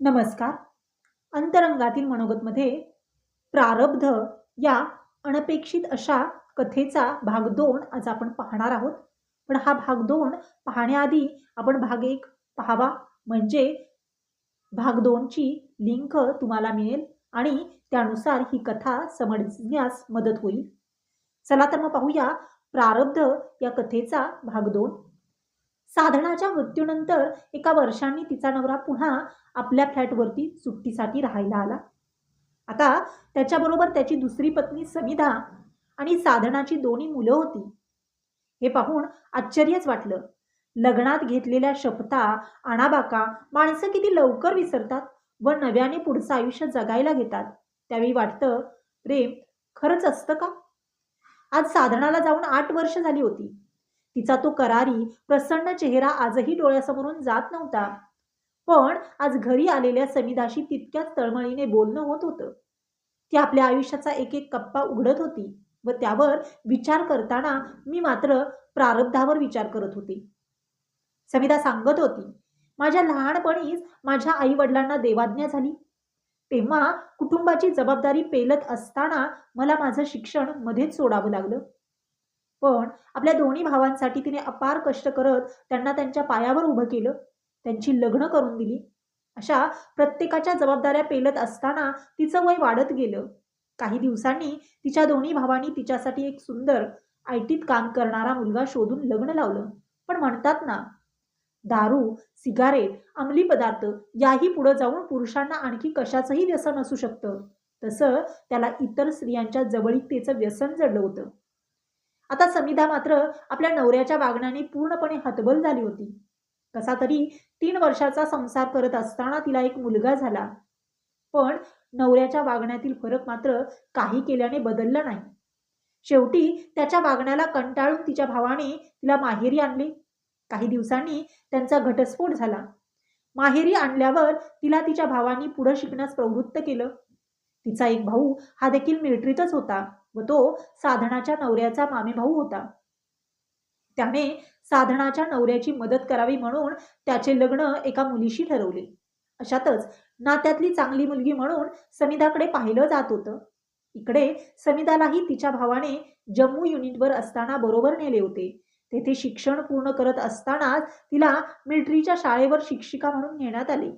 नमस्कार. अंतरंगातील मनोगतमध्ये प्रारब्ध या अनपेक्षित अशा कथेचा भाग दोन आज आपण पाहणार आहोत. पण हा भाग दोन पाहण्याआधी आपण भाग एक पाहावा. म्हणजे भाग दोनची लिंक तुम्हाला मिळेल आणि त्यानुसार ही कथा समजण्यास मदत होईल. चला तर मग पाहूया प्रारब्ध या कथेचा भाग दोन. साधनाच्या मृत्यूनंतर एका वर्षांनी तिचा नवरा पुन्हा आपल्या फ्लॅटवरती सुट्टीसाठी राहायला आला. आता त्याच्याबरोबर त्याची दुसरी पत्नी समिधा आणि साधनाची दोन्ही मुलं होती. हे पाहून आश्चर्यच वाटलं. लग्नात घेतलेल्या शपथा आणाबाका माणसं किती लवकर विसरतात व नव्याने पुढचं आयुष्य जगायला घेतात. त्यावेळी वाटतं प्रेम खरंच असतं का? आज साधनाला जाऊन आठ वर्ष झाली होती. तिचा तो करारी प्रसन्न चेहरा आजही डोळ्यासमोरून जात नव्हता. पण आज घरी आलेल्या समिधाशी तितक्याच तळमळीने बोलणं होत होतं. ती आपल्या आयुष्याचा एक एक कप्पा उघडत होती व त्यावर विचार करताना मी मात्र प्रारब्धावर विचार करत होते. समिधा सांगत होती माझ्या लहानपणीच माझ्या आई वडिलांना देवाज्ञा झाली. तेव्हा कुटुंबाची जबाबदारी पेलत असताना मला माझं शिक्षण मध्येच सोडावं लागलं. पण आपल्या दोन्ही भावांसाठी तिने अपार कष्ट करत त्यांना त्यांच्या पायावर उभं केलं. त्यांची लग्न करून दिली. अशा प्रत्येकाच्या जबाबदाऱ्या पेलत असताना तिचं वय वाढत गेलं. काही दिवसांनी तिच्या दोन्ही भावांनी तिच्यासाठी एक सुंदर आयटीत काम करणारा मुलगा शोधून लग्न लावलं. पण म्हणतात ना दारू सिगारेट अंमली पदार्थ याही पुढं जाऊन पुरुषांना आणखी कशाचंही व्यसन असू शकतं. तसं त्याला इतर स्त्रियांच्या जवळीकतेचं व्यसन जडलं होतं. आता समिधा मात्र आपल्या नवऱ्याच्या वागण्याने पूर्णपणे हतबल झाली होती. कसा तरी तीन वर्षाचा संसार करत असताना तिला एक मुलगा झाला. पण नवऱ्याच्या वागण्यातील फरक मात्र काही केल्याने बदलला नाही. शेवटी त्याच्या वागण्याला कंटाळून तिच्या भावाने तिला माहेरी आणले. काही दिवसांनी त्यांचा घटस्फोट झाला. माहेरी आणल्यावर तिला तिच्या भावांनी पुढे शिकण्यास प्रवृत्त केलं. तिचा एक भाऊ हा देखील मिलिटरीतच होता. व तो साधनाच्या नवऱ्याचा मामेभाऊ होता. त्याने साधनाच्या नवऱ्याची मदत करावी म्हणून त्याचे लग्न एका मुलीशी ठरवले. अशातच नात्यातली चांगली मुलगी म्हणून समिधाकडे पाहिलं जात होतं. इकडे समिधालाही तिच्या भावाने जम्मू युनिटवर असताना बरोबर नेले होते. तेथे शिक्षण पूर्ण करत असतानाच तिला मिलिटरीच्या शाळेवर शिक्षिका म्हणून नेण्यात आले.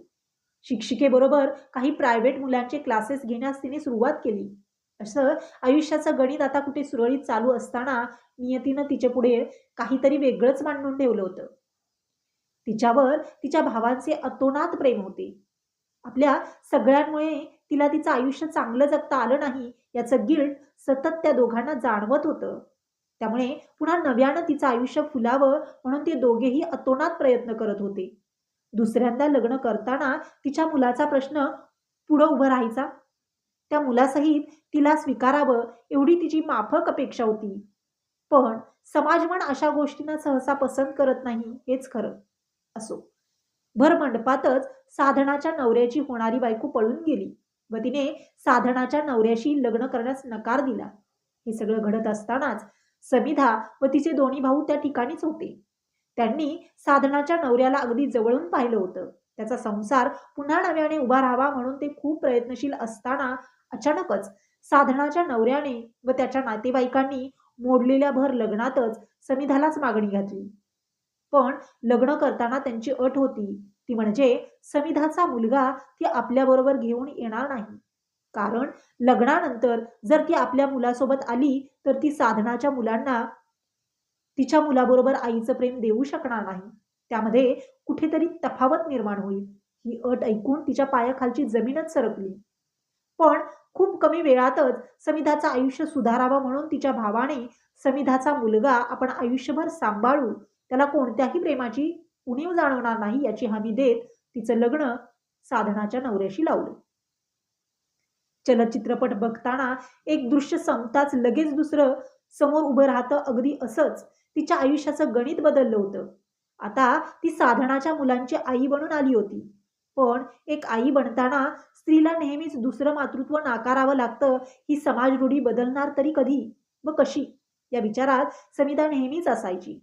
शिक्षिकेबरोबर काही प्रायव्हेट मुलांचे क्लासेस घेण्यास तिने सुरुवात केली. असं आयुष्याचं गणित आता कुठे सुरळीत चालू असताना नियतीनं तिच्या पुढे काहीतरी वेगळंच मांडून ठेवलं होतं. तिच्यावर तिच्या भावांचे अतोनात प्रेम होते. आपल्या सगळ्यांमुळे तिला तिचं आयुष्य चांगलं जगता आलं नाही याचं गिल्ट सतत त्या दोघांना जाणवत होतं. त्यामुळे पुन्हा नव्यानं तिचं आयुष्य फुलावं म्हणून ते दोघेही अतोनात प्रयत्न करत होते. दुसऱ्यांदा लग्न करताना तिच्या मुलाचा प्रश्न पुढं उभं राहायचा? त्या मुलासहित तिला स्वीकारावं एवढी तिची माफक अपेक्षा होती. पण समाजमन अशा गोष्टींना सहसा पसंत करत नाही हेच खरं असो. भर मंडपातच साधनाच्या नवऱ्याची होणारी बायको पळून गेली. व तिने साधनाच्या नवऱ्याशी लग्न करण्यास नकार दिला. हे सगळं घडत असतानाच समिधा व तिचे दोन्ही भाऊ त्या ठिकाणीच होते. त्यांनी साधनाच्या नवऱ्याला अगदी जवळून पाहिलं होतं. त्याचा संसार पुन्हा नव्याने उभा राहावा म्हणून ते खूप प्रयत्नशील असताना अचानकच साधनाच्या नवऱ्याने व त्याच्या नातेवाईकांनी मोडलेल्या भर लग्नातच समिधालाच मागणी घातली. पण लग्न करताना त्यांची अट होती. ती म्हणजे समिधाचा मुलगा ती आपल्याबरोबर घेऊन येणार नाही. कारण लग्नानंतर जर ती आपल्या मुलासोबत आली तर ती साधनाच्या मुलांना तिच्या मुलाबरोबर आईचं प्रेम देऊ शकणार नाही. त्यामध्ये कुठेतरी तफावत निर्माण होईल. ही अट ऐकून तिच्या पायाखालची जमीनच सरकली. पण खूप कमी वेळातच समिधाचं आयुष्य सुधारावं म्हणून तिच्या भावाने समिधाचा मुलगा आपण आयुष्यभर सांभाळू त्याला कोणत्याही प्रेमाची उणीव जाणवणार नाही याची हमी देत तिचं लग्न साधनाच्या नवऱ्याशी लावलं. चलचित्रपट बघताना एक दृश्य संपताच लगेच दुसरं समोर उभं राहतं अगदी असंच तिच्या आयुष्याचं गणित बदललं होतं. आता ती साधनाच्या मुलांची आई बनून आली होती. पण एक आई बनताना स्त्रीला नेहमीच दुसरं मातृत्व नाकारावं लागतं ही समाज रूढी बदलणार तरी कधी? व कशी? या विचारात समिता नेहमीच असायची.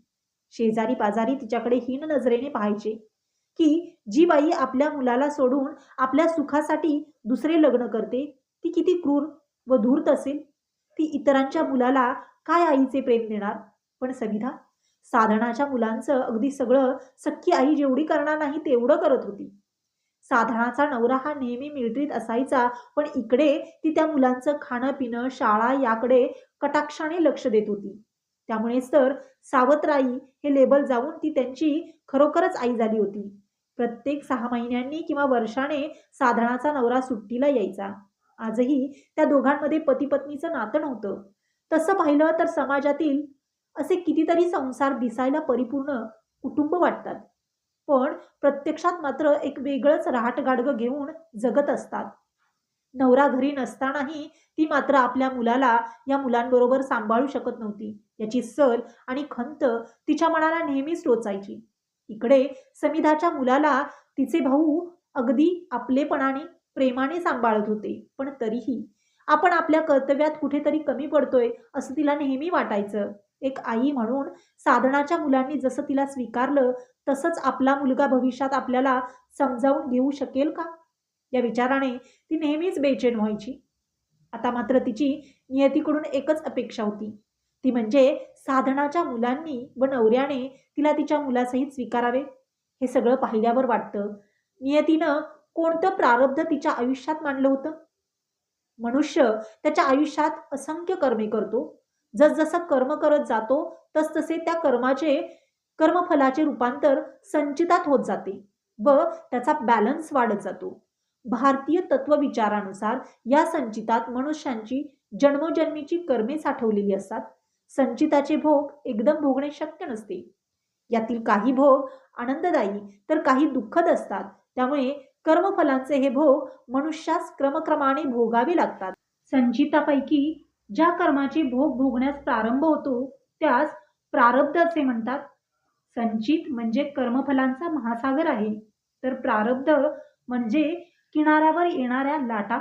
शेजारी पाजारी तिच्याकडे हीन नजरेने पाहायचे की जी बाई आपल्या मुलाला सोडून आपल्या सुखासाठी दुसरे लग्न करते ती किती क्रूर व धूर्त असेल? ती इतरांच्या मुलाला काय आईचे प्रेम देणार? पण समिधा साधनाच्या मुलांचं अगदी सगळं सख्खी आई जेवढी करणार नाही तेवढं करत होती. साधनाचा नवरा हा नेहमी मिळत्रीत असायचा पण इकडे ती त्या मुलांचं खाणं पिणं शाळा याकडे कटाक्षाने लक्ष देत होती. त्यामुळेच तर सावत्राई हे लेबल जाऊन ती त्यांची खरोखरच आई झाली होती. प्रत्येक सहा महिन्यांनी किंवा वर्षाने साधनाचा नवरा सुट्टीला यायचा. आजही त्या दोघांमध्ये पती पत्नीचं नातं नव्हतं. तसं पाहिलं तर समाजातील असे कितीतरी संसार दिसायला परिपूर्ण कुटुंब वाटतात. पण प्रत्यक्षात मात्र एक वेगळंच रहाटगाडगं घेऊन जगत असतात. नवरा घरी नसतानाही ती मात्र आपल्या मुलाला या मुलांबरोबर सांभाळू शकत नव्हती. याची सल आणि खंत तिच्या मनाला नेहमीच टोचायची. इकडे समिधाच्या मुलाला तिचे भाऊ अगदी आपलेपणाने प्रेमाने सांभाळत होते. पण तरीही आपण आपल्या कर्तव्यात कुठेतरी कमी पडतोय असं तिला नेहमी वाटायचं. एक आई म्हणून साधनाच्या मुलांनी जसं तिला स्वीकारलं तसंच आपला मुलगा भविष्यात आपल्याला समजावून घेऊ शकेल का? या विचाराने ती नेहमीच बेचैन व्हायची. आता मात्र तिची नियतीकडून एकच अपेक्षा होती. ती म्हणजे साधनाच्या मुलांनी व नवऱ्याने तिला तिच्या मुलासहित स्वीकारावे. हे सगळं पाहिल्यावर वाटतं नियतीनं कोणतं प्रारब्ध तिच्या आयुष्यात मांडलं होतं? मनुष्य त्याच्या आयुष्यात असंख्य कर्मे करतो. जसजसा कर्म करत जातो तसतसे त्या कर्माचे कर्मफलाचे रूपांतर संचितात होत जाते व त्याचा बॅलन्स वाढत जातो. भारतीय तत्वविचारानुसार या संचितात मनुष्यांची जन्मोजन्मीची कर्मे साठवलेली असतात. संचिताचे भोग एकदम भोगणे शक्य नसते. यातील काही भोग आनंददायी तर काही दुःखद असतात. त्यामुळे कर्मफलांचे हे भोग मनुष्यास क्रमक्रमाने भोगावे लागतात. संचितापैकी ज्या कर्माची भोग भोगण्यास प्रारंभ होतो त्यास प्रारब्ध असे म्हणतात. संचित म्हणजे कर्मफलांचा महासागर आहे. तर प्रारब्ध म्हणजे किनाऱ्यावर येणाऱ्या लाटा.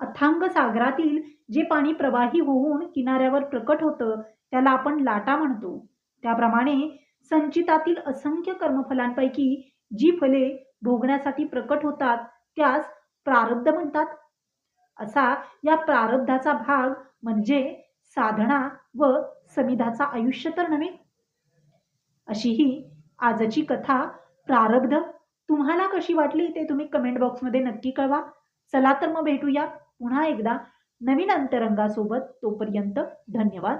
अथांग सागरातील जे पाणी प्रवाही होऊन किनाऱ्यावर प्रकट होतं त्याला आपण लाटा म्हणतो. त्याप्रमाणे संचितातील असंख्य कर्मफलांपैकी जी फले भोगण्यासाठी प्रकट होतात त्यास प्रारब्ध म्हणतात. असा या प्रारब्धाचा भाग म्हणजे साधना व समिधाचा आयुष्य तर नव्हे? अशी ही आजची कथा प्रारब्ध. तुम्हाला कशी वाटली ते तुम्ही कमेंट बॉक्समध्ये नक्की कळवा. चला तर मग भेटूया पुन्हा एकदा नवीन अंतरंगासोबत. तोपर्यंत धन्यवाद.